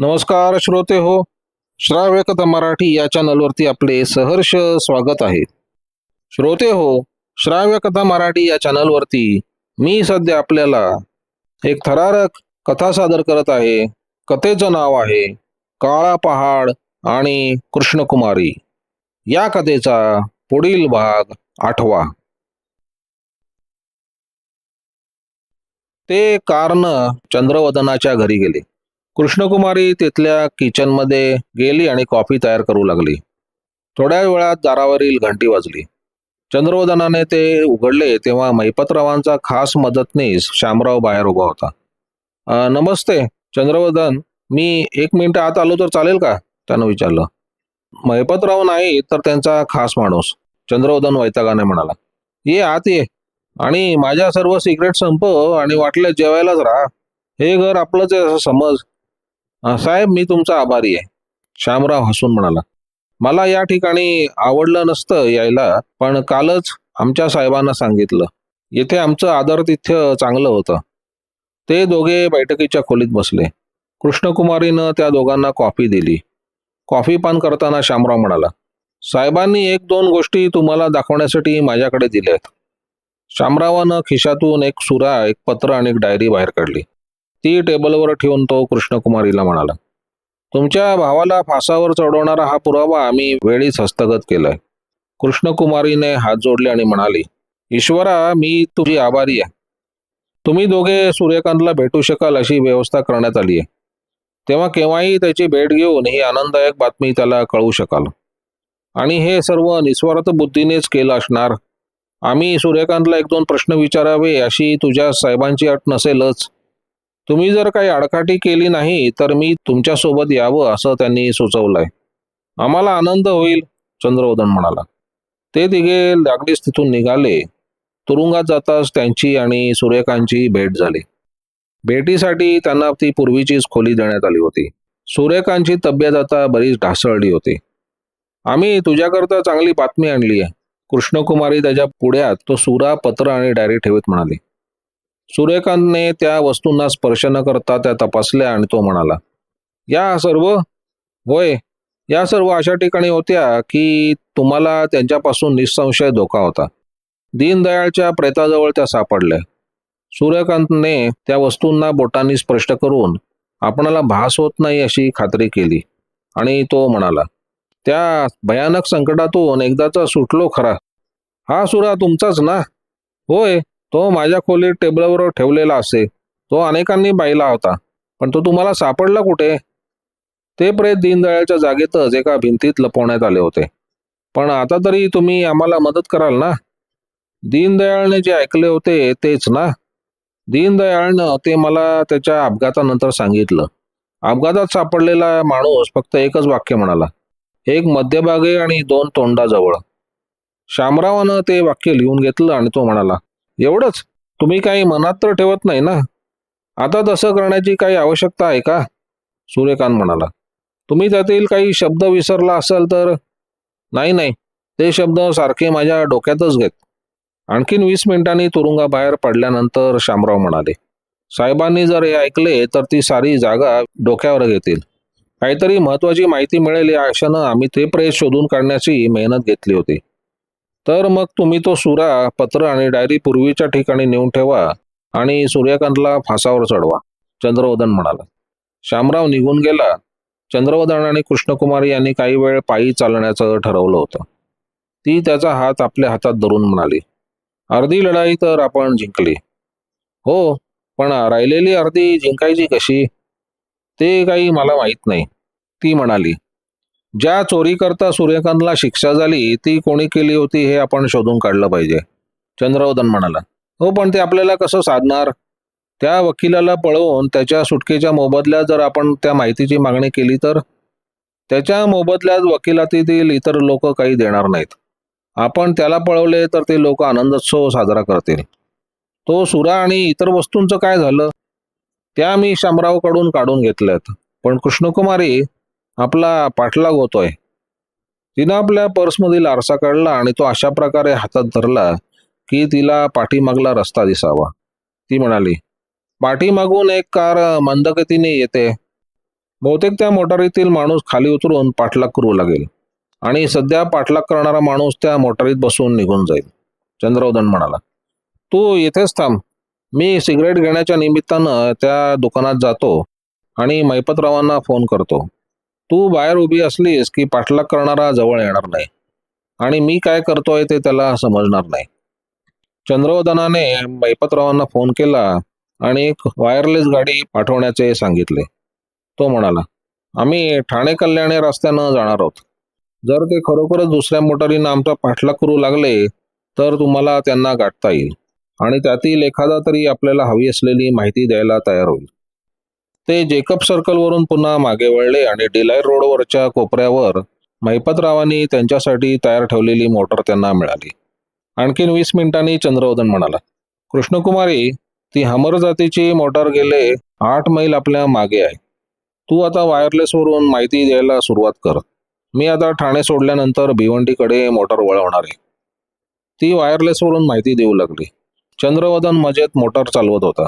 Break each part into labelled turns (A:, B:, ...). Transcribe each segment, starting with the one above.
A: नमस्कार श्रोते हो. श्राव्य कथा मराठी या चॅनलवरती आपले सहर्ष स्वागत आहे. श्रोते हो श्राव्य कथा मराठी या चॅनलवरती मी सध्या आपल्याला एक थरारक कथा सादर करत आहे. कथेचं नाव आहे काळा पहाड आणि कृष्णकुमारी. या कथेचा पुढील भाग आठवा. ते कारण चंद्रवदनाच्या घरी गेले. कृष्णकुमारी तिथल्या किचनमध्ये गेली आणि कॉफी तयार करू लागली. थोड्या वेळात दारावरील घंटी वाजली. चंद्रवदनाने ते उघडले तेव्हा महिपतरावांचा खास मदतनीस श्यामराव बाहेर उभा होता. नमस्ते चंद्रवदन. मी एक मिनिट आत आलो तर चालेल का? त्यानं विचारलं. महिपतराव नाही तर त्यांचा खास माणूस चंद्रवदन वैतागाने म्हणाला. ये आत ये. आणि माझ्या सर्व सिक्रेट संप आणि वाटलं जेवायलाच राहा. हे घर आपलंच आहे असं समज. साहेब मी तुमचा आभारी आहे. श्यामराव हसून म्हणाला मला या ठिकाणी आवडलं नसतं यायला पण कालच आमच्या साहेबांना सांगितलं. येथे आमचं आदरतिथ्य चांगलं होतं. ते दोघे बैठकीच्या खोलीत बसले. कृष्णकुमारीनं त्या दोघांना कॉफी दिली. कॉफी पान करताना श्यामराव म्हणाला साहेबांनी एक दोन गोष्टी तुम्हाला दाखवण्यासाठी माझ्याकडे दिल्या आहेत श्यामरावानं खिशातून एक सुरा एक पत्र आणि एक डायरी बाहेर काढली. ती टेबलवर ठेवून तो कृष्णकुमारीला म्हणाला तुमच्या भावाला फासावर चढवणारा हा पुरावा आम्ही वेळीच हस्तगत केलाय. कृष्णकुमारीने हात जोडले आणि म्हणाली ईश्वरा मी तुझी आभारी आहे. तुम्ही दोघे सूर्यकांतला भेटू शकाल अशी व्यवस्था करण्यात आली आहे. तेव्हा केव्हाही त्याची भेट घेऊन ही आनंददायक बातमी त्याला कळवू शकाल. आणि हे सर्व निस्वार्थ बुद्धीनेच केलं असणार. आम्ही सूर्यकांतला एक दोन प्रश्न विचारावे अशी तुझ्या साहेबांची अट नसेलच. तुम्ही जर काही आडकाठी केली नाही तर मी तुमच्यासोबत यावं असं त्यांनी सुचवलंय. आम्हाला आनंद होईल चंद्रवदन म्हणाला. ते तिघे लागलीच तिथून निघाले. तुरुंगात जाताच त्यांची आणि सूर्यकांतची भेट झाली. भेटीसाठी त्यांना ती पूर्वीचीच खोली देण्यात आली होती. सूर्यकांतची तब्येत आता बरीच ढासळली होती. आम्ही तुझ्याकरता चांगली बातमी आणली आहे. कृष्णकुमारी त्याच्या पुढ्यात तो सुरा पत्र आणि डायरी ठेवत म्हणाली. सूर्यकांतने त्या वस्तूंना स्पर्श न करता त्या तपासल्या आणि तो म्हणाला या सर्व होय या सर्व अशा ठिकाणी होत्या की तुम्हाला त्यांच्यापासून निसंशय धोका होता. दीनदयाळच्या प्रेताजवळ त्या सापडल्या. सूर्यकांतने त्या वस्तूंना बोटांनी स्पष्ट करून आपणाला भास होत नाही अशी खात्री केली आणि तो म्हणाला त्या भयानक संकटातून एकदाचा सुटलो खरा. हा सुरा तुमचाच ना? होय तो माझ्या खोलीत टेबलवर ठेवलेला असे. तो अनेकांनी पाहिला होता. पण तो तुम्हाला सापडला कुठे? ते प्रेत दीनदयाळच्या जागेतच एका भिंतीत लपवण्यात आले होते. पण आता तरी तुम्ही आम्हाला मदत कराल ना? दीनदयाळने जे ऐकले होते तेच ना? दीनदयाळनं ते मला त्याच्या अपघातानंतर सांगितलं. अपघातात सापडलेला माणूस फक्त एकच वाक्य म्हणाला. एक मध्यभागी आणि दोन तोंडाजवळ. शामरावानं ते वाक्य लिहून घेतलं आणि तो म्हणाला एवढंच. तुम्ही काही मनात तर ठेवत नाही ना? आता तसं करण्याची काही आवश्यकता आहे का? सूर्यकांत म्हणाला. तुम्ही त्यातील काही शब्द विसरला असाल तर? नाही नाही. ते शब्द सारखे माझ्या डोक्यातच घेत. आणखीन वीस मिनिटांनी तुरुंगाबाहेर पडल्यानंतर शामराव म्हणाले साहेबांनी जर हे ऐकले तर ती सारी जागा डोक्यावर घेतील. काहीतरी महत्वाची माहिती मिळेल या आशेनं आम्ही ते प्रेस शोधून काढण्याची मेहनत घेतली होती. तर मग तुम्ही तो सुरा पत्र आणि डायरी पूर्वीच्या ठिकाणी नेऊन ठेवा आणि सूर्यकांतला फासावर चढवा चंद्रवदन म्हणाला. श्यामराव निघून गेला. चंद्रवदन आणि कृष्णकुमारी यांनी काही वेळ पायी चालण्याचं ठरवलं होतं. ती त्याचा हात आपल्या हातात धरून म्हणाली अर्धी लढाई तर आपण जिंकली. हो पण राहिलेली अर्धी जिंकायची कशी? ते काही मला माहीत नाही ती म्हणाली. ज्या चोरीकरता सूर्यकांतला शिक्षा झाली ती कोणी केली होती हे आपण शोधून काढलं पाहिजे. चंद्रवदन म्हणाला. हो पण ते आपल्याला कसं साधणार? त्या वकिलाला पळवून त्याच्या सुटकेच्या मोबदल्यात जर आपण त्या माहितीची मागणी केली तर? त्याच्या मोबदल्यात वकिलातीतील इतर लोक काही देणार नाहीत. आपण त्याला पळवले तर ते लोक आनंदोत्सव साजरा करतील. तो सुरा आणि इतर वस्तूंचं काय झालं? त्या मी शामरावकडून काढून घेतल्यात. पण कृष्णकुमारी आपला पाठलाग होतोय. तिनं आपल्या पर्समधील आरसा काढला आणि तो अशा प्रकारे हातात धरला की तिला पाठीमागला रस्ता दिसावा. ती म्हणाली पाठीमागून एक कार मंदगतीने येते. बहुतेक त्या मोटारीतील माणूस खाली उतरून पाठलाग करू लागेल आणि सध्या पाठलाग करणारा माणूस त्या मोटारीत बसून निघून जाईल. चंद्रवदन म्हणाला तू येथेच थांब. मी सिगरेट घेण्याच्या निमित्तानं त्या दुकानात जातो आणि मैपतरावांना फोन करतो. तू बाहेर उभी असलीस की पाठलाग करणारा जवळ येणार नाही. आणि मी काय करतोय ते त्याला समजणार नाही. चंद्रवदनाने मैपतरावांना फोन केला आणि एक वायरलेस गाडी पाठवण्याचे सांगितले. तो म्हणाला आम्ही ठाणे कल्याणी रस्त्यानं जाणार आहोत. जर ते खरोखरच दुसऱ्या मोटारीनं आमचा पाठलाग करू लागले तर तुम्हाला त्यांना गाठता येईल आणि त्यातील एखादा तरी आपल्याला हवी असलेली माहिती द्यायला तयार होईल. ते जेकब सर्कलवरून पुन्हा मागे वळले आणि डिलाय रोडवरच्या कोपऱ्यावर महिपतरावांनी त्यांच्यासाठी तयार ठेवलेली मोटर त्यांना मिळाली. आणखीन वीस मिनिटांनी चंद्रवदन म्हणाला कृष्णकुमारी ती हमर जातीची मोटार गेले आठ मैल आपल्या मागे आहे. तू आता वायरलेसवरून माहिती द्यायला सुरुवात कर. मी आता ठाणे सोडल्यानंतर भिवंडीकडे मोटार वळवणार आहे. ती वायरलेसवरून माहिती देऊ लागली. चंद्रवदन मजेत मोटार चालवत होता.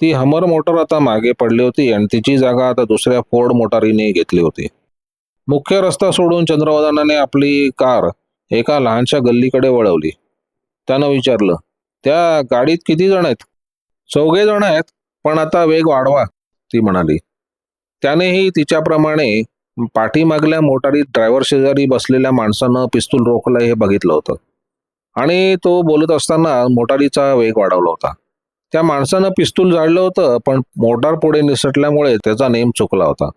A: ती हमर मोटार आता मागे पडली होती आणि तिची जागा आता दुसऱ्या फोर्ड मोटारीने घेतली होती. मुख्य रस्ता सोडून चंद्रवदनाने आपली कार एका लहानशा गल्लीकडे वळवली. त्यानं विचारलं त्या गाडीत किती जण आहेत? चौघे जण आहेत पण आता वेग वाढवा ती म्हणाली. त्यानेही तिच्याप्रमाणे पाठीमागल्या मोटारीत ड्रायव्हर शेजारी बसलेल्या माणसानं पिस्तूल रोखलं हे बघितलं होतं. आणि तो बोलत असताना मोटारीचा वेग वाढवला होता. त्या माणसानं पिस्तूल जाळलं होतं पण मोटार पुढे निसटल्यामुळे त्याचा नेम चुकला होता.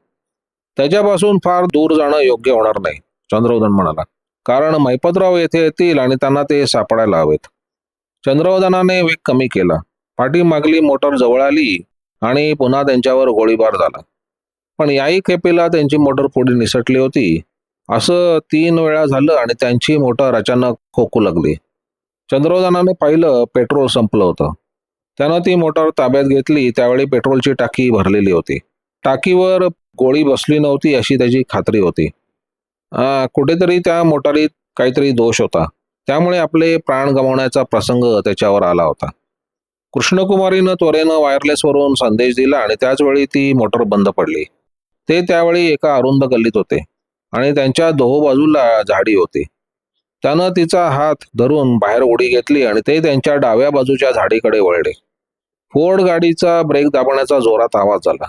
A: त्याच्यापासून फार दूर जाणं योग्य होणार नाही चंद्रवदन म्हणाला. कारण मैपतराव येथे येतील आणि त्यांना ते सापडायला हवेत. चंद्रवदनाने वेग कमी केला. पाठीमागली मोटर जवळ आली आणि पुन्हा त्यांच्यावर गोळीबार झाला. पण याही खेपेला त्यांची मोटर पुढे निसटली होती. असं तीन वेळा झालं आणि त्यांची मोटर अचानक खोकू लागली. चंद्रवदनाने पाहिलं पेट्रोल संपलं होतं. त्यानं ती मोटार ताब्यात घेतली त्यावेळी पेट्रोलची टाकी भरलेली होती. टाकीवर गोळी बसली नव्हती अशी त्याची खात्री होती. कुठेतरी त्या मोटारीत काहीतरी दोष होता. त्यामुळे आपले प्राण गमावण्याचा प्रसंग त्याच्यावर आला होता. कृष्णकुमारीनं त्वरेनं वायरलेसवरून संदेश दिला आणि त्याच वेळी ती मोटर बंद पडली. ते त्यावेळी एका अरुंद गल्लीत होते आणि त्यांच्या दोहो बाजूला झाडी होती. त्यानं तिचा हात धरून बाहेर उडी घेतली आणि ते त्यांच्या डाव्या बाजूच्या झाडीकडे वळले. फोर्ड गाडीचा ब्रेक दाबण्याचा जोरात आवाज झाला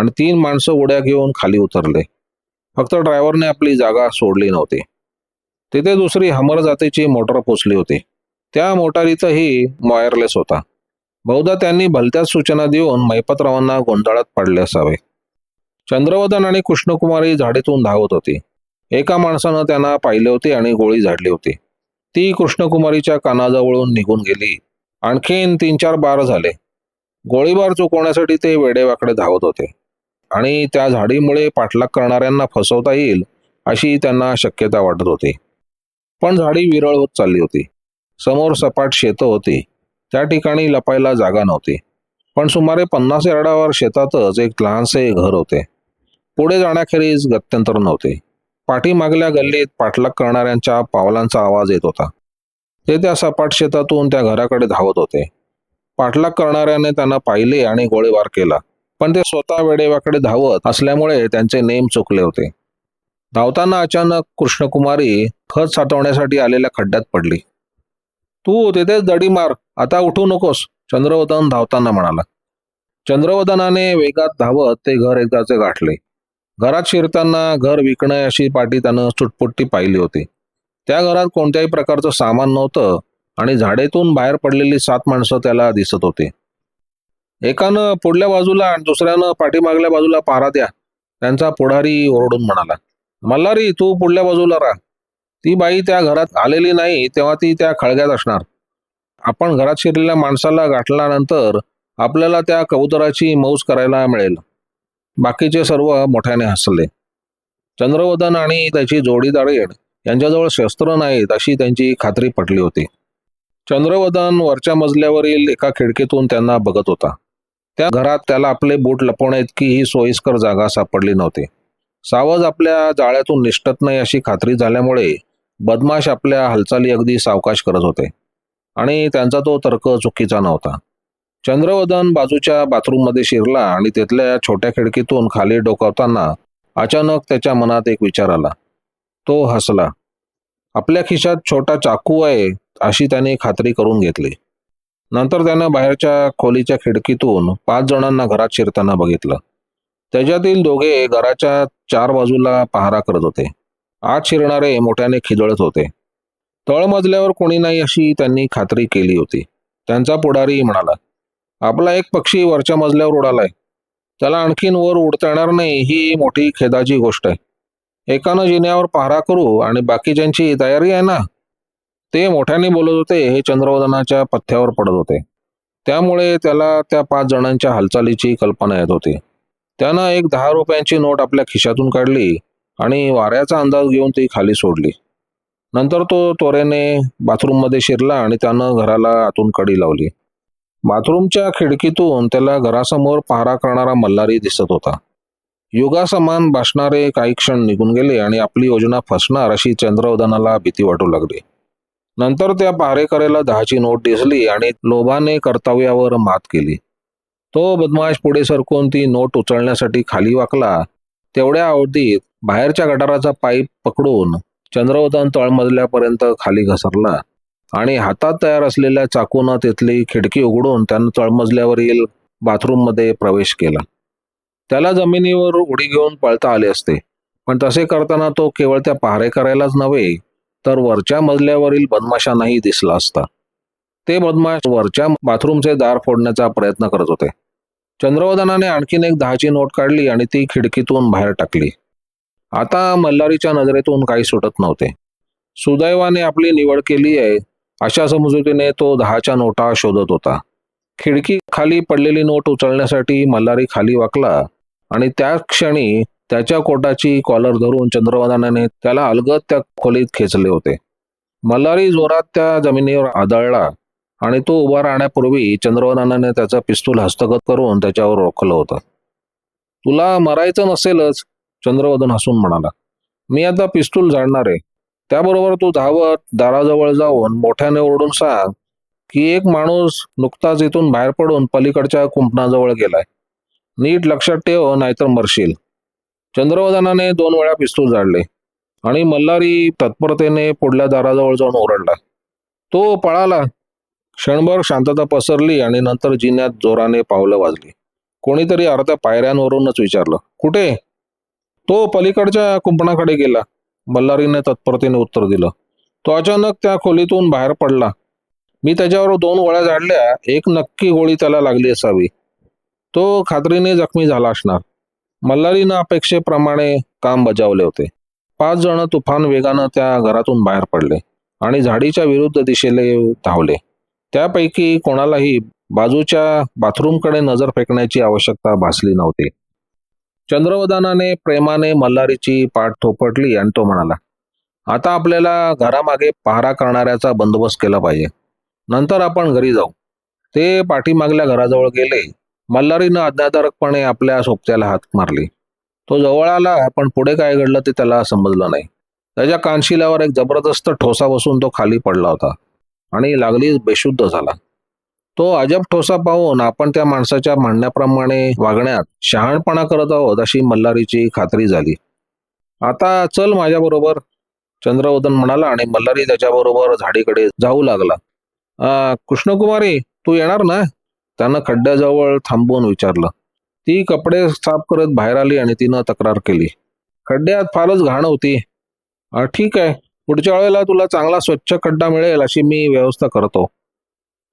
A: आणि तीन माणसं उड्या घेऊन खाली उतरले. फक्त ड्रायव्हरने आपली जागा सोडली नव्हती. तिथे दुसरी हमर जातीची मोटर पोचली होती. त्या मोटारीतही वायरलेस होता. बहुधा त्यांनी भलत्याच सूचना देऊन मैपतरावांना गोंधळात पाडले असावे. चंद्रवदन आणि कृष्णकुमारी झाडीतून धावत होती. एका माणसानं त्यांना पाहिले होते आणि गोळी झाडली होती. ती कृष्णकुमारीच्या कानाजवळून निघून गेली. आणखीन तीन चार बार झाले. गोळीबार चुकवण्यासाठी ते वेडेवाकडे धावत होते. आणि त्या झाडीमुळे पाठलाग करणाऱ्यांना फसवता येईल अशी त्यांना शक्यता वाटत होती. पण झाडी विरळ होत चालली होती. समोर सपाट शेतं होती. त्या ठिकाणी लपायला जागा नव्हती. पण सुमारे पन्नास यार्डावर शेतातच एक लहानसे घर होते. पुढे जाण्याखेरीज गत्यंतर नव्हते. पाठीमागल्या गल्लीत पाठलाग करणाऱ्यांच्या पावलांचा आवाज येत होता. ते त्या सपाट शेतातून त्या घराकडे धावत होते. पाठलाग करणाऱ्याने त्यांना पाहिले आणि गोळीबार केला. पण ते स्वतः वेडेवाकडे धावत असल्यामुळे त्यांचे नेम चुकले होते. धावताना अचानक कृष्णकुमारी खत साठवण्यासाठी आलेल्या खड्ड्यात पडली. तू तिथेच दडी मार आता उठू नकोस चंद्रवदन धावताना म्हणाला. चंद्रवदनाने वेगात धावत ते घर एकदाचे गाठले. घरात शिरताना घर विकणे अशी पाठी त्यानं चुटपुट्टी पाहिली होती. त्या घरात कोणत्याही प्रकारचं सामान नव्हतं आणि झाडेतून बाहेर पडलेली सात माणसं त्याला दिसत होती. एकानं पुढल्या बाजूला आणि दुसऱ्यानं पाठीमागल्या बाजूला पहारा द्या. त्यांचा पुढारी ओरडून म्हणाला मल्हारी तू पुढल्या बाजूला राहा. ती बाई त्या घरात आलेली नाही तेव्हा ती त्या खळग्यात असणार. आपण घरात शिरलेल्या माणसाला गाठल्यानंतर आपल्याला त्या कबुतराची मौज करायला मिळेल. बाकीचे सर्व मोठ्याने हसले. चंद्रवदन आणि त्याची जोडीदार यांच्याजवळ शस्त्र नाहीत अशी त्यांची खात्री पटली होती. चंद्रवदन वरच्या मजल्यावरील एका खिडकीतून त्यांना बघत होता. त्या घरात त्याला आपले बूट लपवण्या इतकी ही सोयीस्कर जागा सापडली नव्हती. सावज आपल्या जाळ्यातून निष्ठत नाही अशी खात्री झाल्यामुळे बदमाश आपल्या हालचाली अगदी सावकाश करत होते आणि त्यांचा तो तर्क चुकीचा नव्हता. चंद्रवदन बाजूच्या बाथरूममध्ये शिरला आणि तिथल्या छोट्या खिडकीतून खाली डोकावताना अचानक त्याच्या मनात एक विचार आला. तो हसला. आपल्या खिशात छोटा चाकू आहे अशी त्याने खात्री करून घेतली. नंतर त्यानं बाहेरच्या खोलीच्या खिडकीतून पाच जणांना घरात शिरताना बघितलं. त्याच्यातील दोघे घराच्या चार बाजूला पहारा करत होते. आत शिरणारे मोठ्याने खिदळत होते. तळमजल्यावर कोणी नाही अशी त्यांनी खात्री केली होती. त्यांचा पुढारी म्हणाला आपला एक पक्षी वरच्या मजल्यावर उडालाय. त्याला आणखीन वर उडता येणार नाही ही मोठी खेदाची गोष्ट आहे. एकानं जिन्यावर पहारा करू आणि बाकीच्यांची तयारी आहे ना ते मोठ्याने बोलत होते हे चंद्रवदनाच्या पथ्यावर पडत होते. त्यामुळे त्याला त्या पाच जणांच्या हालचालीची कल्पना येत होती. त्यानं एक दहा रुपयांची नोट आपल्या खिशातून काढली आणि वाऱ्याचा अंदाज घेऊन ती खाली सोडली. नंतर तो त्वरेने बाथरूममध्ये शिरला आणि त्यानं घराला आतून कडी लावली. बाथरूमच्या खिडकीतून त्याला घरासमोर पहारा करणारा मल्हारी दिसत होता. युगासमान भासणारे काही क्षण निघून गेले आणि आपली योजना फसणार अशी चंद्रवदनाला भीती वाटू लागली. नंतर त्या पहारेकऱ्याला दहाची नोट दिसली आणि लोभाने कर्तव्यावर मात केली. तो बदमाश पुढे सरकून ती नोट उचलण्यासाठी खाली वाकला. तेवढ्या अवधीत बाहेरच्या गटाराचा पाईप पकडून चंद्रवदन तळमजल्यापर्यंत खाली घसरला आणि हातात तयार असलेल्या चाकूनं तिथली खिडकी उघडून त्यानं तळमजल्यावरील बाथरूममध्ये प्रवेश केला. त्याला जमिनीवर उडी घेऊन पळता आले असते. पण तसे करताना तो केवळ त्या पहारेकऱ्यालाच नव्हे तर वरच्या मजल्यावरील बदमाशांनाही दिसला असता. ते बदमाश वरच्या बाथरूमचे दार फोडण्याचा प्रयत्न करत होते. चंद्रवदनाने आणखीन एक दहाची नोट काढली आणि ती खिडकीतून बाहेर टाकली. आता मल्हारीच्या नजरेतून काही सुटत नव्हते. सुदैवाने आपली निवड केली आहे अशा समजुतीने तो दहाच्या नोटा शोधत होता. खिडकी खाली पडलेली नोट उचलण्यासाठी मल्हारी खाली वाकला आणि त्या क्षणी त्याच्या कोटाची कॉलर धरून चंद्रवदनाने त्याला अलगद त्या खोलीत खेचले होते. मल्हारी जोरात त्या जमिनीवर आदळला आणि तो उभा राहण्यापूर्वी चंद्रवदनाने त्याचा पिस्तूल हस्तगत करून त्याच्यावर रोखलं होतं. तुला मरायचं नसेलच चंद्रवदन हसून म्हणाला. मी आता पिस्तूल झाडणार आहे. त्याबरोबर तू धावत दाराजवळ जाऊन मोठ्याने ओरडून सांग की एक माणूस नुकताच इथून बाहेर पडून पलीकडच्या कुंपणाजवळ गेलाय. नीट लक्षात ठेव नाहीतर मरशील. चंद्रवदनाने दोन वेळा पिस्तूल झाडले आणि मल्हारी तत्परतेने पुढल्या दाराजवळ जाऊन ओरडला. तो पळाला. क्षणभर शांतता पसरली आणि नंतर जिन्यात जोराने पावलं वाजली. कोणीतरी अर्ध्या पायऱ्यांवरूनच विचारलं कुठे? तो पलीकडच्या कुंपणाकडे गेला. मल्हारीने तत्परतेने उत्तर दिलं तो अचानक त्या खोलीतून बाहेर पडला. मी त्याच्यावर दोन गोळ्या झाडल्या. एक नक्की गोळी त्याला लागली असावी. तो खात्रीने जखमी झाला असणार. मल्हारीनं अपेक्षेप्रमाणे काम बजावले होते. पाच जण तुफान वेगानं त्या घरातून बाहेर पडले आणि झाडीच्या विरुद्ध दिशेला धावले. त्यापैकी कोणालाही बाजूच्या बाथरूमकडे नजर फेकण्याची आवश्यकता भासली नव्हती. चंद्रवदानाने प्रेमाने मल्हारीची पाठ थोपटली आणि तो म्हणाला आता आपल्याला घरामागे पहारा करणाऱ्याचा बंदोबस्त केला पाहिजे. नंतर आपण घरी जाऊ. ते पाठीमागल्या घराजवळ गेले. मल्हारीनं अज्ञातारकपणे आपल्या सोबत्याला हात मारली. तो जवळ आला पण पुढे काय घडलं ते त्याला समजलं नाही. त्याच्या कानशिलावर एक जबरदस्त ठोसा बसून तो खाली पडला होता आणि लागलीच बेशुद्ध झाला. तो अजब ठोसा पाहून आपण त्या माणसाच्या म्हणण्याप्रमाणे वागण्यात शहाणपणा करत आहोत अशी मल्हारीची खात्री झाली. आता चल माझ्याबरोबर चंद्रवदन म्हणाला आणि मल्हारी त्याच्याबरोबर झाडीकडे जाऊ लागला. कृष्णकुमारी तू येणार ना? त्यानं खड्ड्याजवळ थांबवून विचारलं. ती कपडे साफ करत बाहेर आली आणि तिनं तक्रार केली. खड्ड्यात फारच घाण होती. ठीक आहे. पुढच्या वेळेला तुला चांगला स्वच्छ खड्डा मिळेल अशी मी व्यवस्था करतो.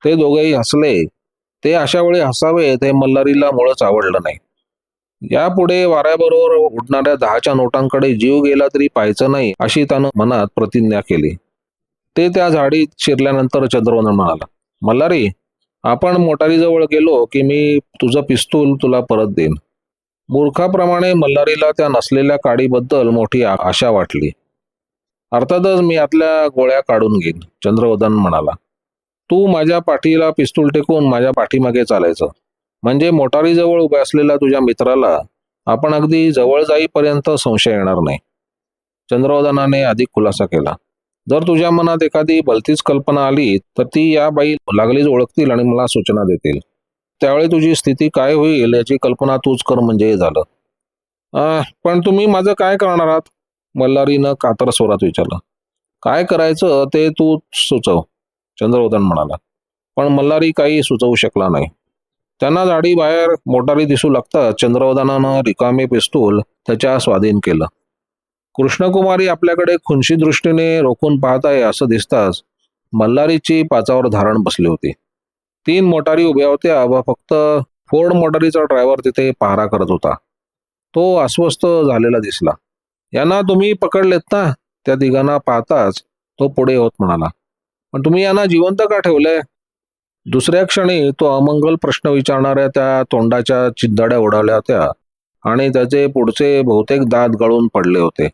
A: ते दोघेही हसले. ते अशा वेळी हसावे ते मल्हारीला मुळच आवडलं नाही. यापुढे वाऱ्याबरोबर उडणाऱ्या दहाच्या नोटांकडे जीव गेला तरी पाहायचं नाही अशी त्यानं मनात प्रतिज्ञा केली. ते त्या झाडीत शिरल्यानंतर चंद्रवंदन म्हणाला मल्हारी आपण मोटारीजवळ गेलो की मी तुझं पिस्तूल तुला परत देईन. मूर्खाप्रमाणे मल्हारीला त्या नसलेल्या काडीबद्दल मोठी आशा वाटली. अर्थातच मी आतल्या गोळ्या काढून घेईन चंद्रवदन म्हणाला. तू माझ्या पाठीला पिस्तूल टेकून माझ्या पाठीमागे चालायचं. म्हणजे मोटारीजवळ उभ्या असलेल्या तुझ्या मित्राला आपण अगदी जवळ जाईपर्यंत संशय येणार नाही. चंद्रवदनाने अधिक खुलासा केला. जर तुझ्या मनात एखादी भलतीच कल्पना आली तर ती या बाई लागलीच ओळखतील आणि मला सूचना देतील. त्यावेळी तुझी स्थिती काय होईल याची कल्पना तूच कर म्हणजे झालं. पण तुम्ही माझं काय करणार आहात? मल्हारीनं कातर स्वरात विचारलं. काय करायचं ते तू सुचव चंद्रवदन म्हणाला. पण मल्हारी काही सुचवू शकला नाही. त्यांना झाडी बाहेर मोटारी दिसू लागतात. चंद्रवदनानं रिकामे पिस्तूल त्याच्या स्वाधीन केलं. कृष्णकुमारी आपल्याकडे खुनशी दृष्टीने रोखून पाहत आहे असं दिसताच मल्हारीची पाचावर धारण बसली होती. तीन मोटारी उभ्या होत्या व फक्त फोर्ड मोटारीचा ड्रायव्हर तिथे पहारा करत होता. तो अस्वस्थ झालेला दिसला. यांना तुम्ही पकडलेत ना? त्या तिघांना पाहताच तो पुढे होत म्हणाला. पण तुम्ही यांना जिवंत का ठेवलंय दुसऱ्या क्षणी तो अमंगल प्रश्न विचारणाऱ्या त्या तोंडाच्या चिद्दाड्या उडाल्या होत्या आणि त्याचे पुढचे बहुतेक दात गळून पडले होते.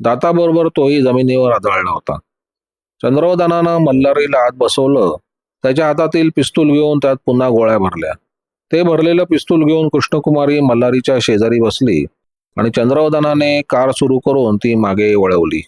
A: दाताबरोबर तोही जमिनीवर आदळला होता. चंद्रवदनानं मल्हारीला आत बसवलं. त्याच्या हातातील पिस्तूल घेऊन त्यात पुन्हा गोळ्या भरल्या. ते भरलेलं पिस्तूल घेऊन कृष्णकुमारी मल्हारीच्या शेजारी बसली आणि चंद्रवदनाने कार सुरू करून ती मागे वळवली.